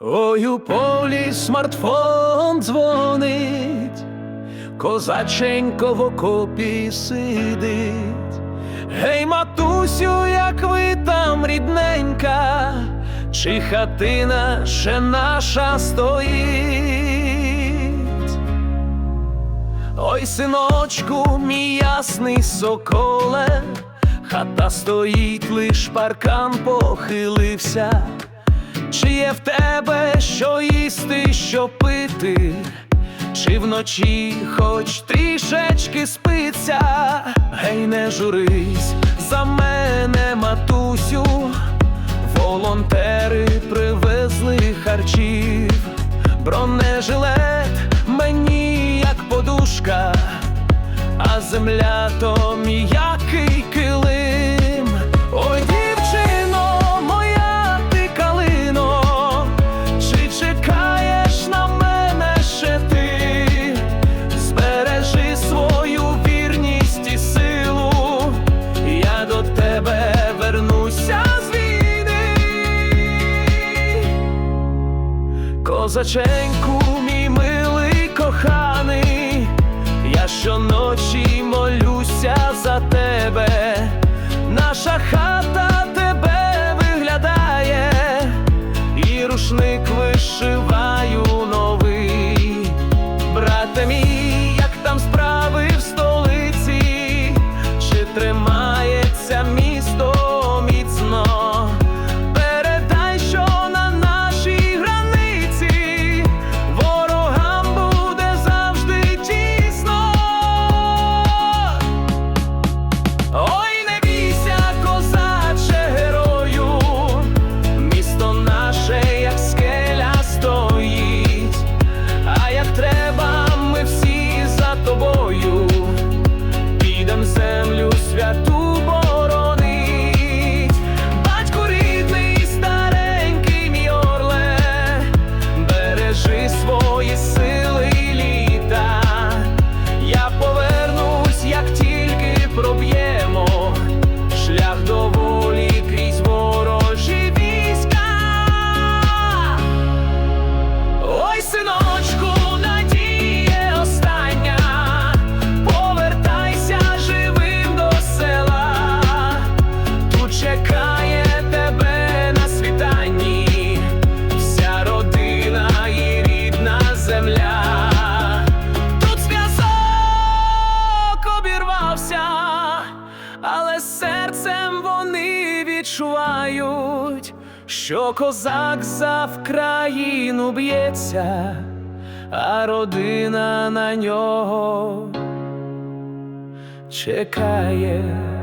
Ой, у полі смартфон дзвонить, козаченько в окопі сидить. Гей, матусю, як ви там рідненька, чи хатина ще наша стоїть? Ой, синочку, мій ясний соколе, хата стоїть, лиш паркан похилився. Чи є в тебе що їсти, що пити, чи вночі хоч трішечки спиться, гей, не журись за мене, матусю, волонтери привезли харчів, бронежилет мені як подушка, а земля то м'який килим. Козаченьку, мій милий коханий, я щоночі молюся за тебе, наша хата тебе виглядає, і рушник вишиваю вони відчувають, що козак за Вкраїну б'ється, а родина на нього чекає.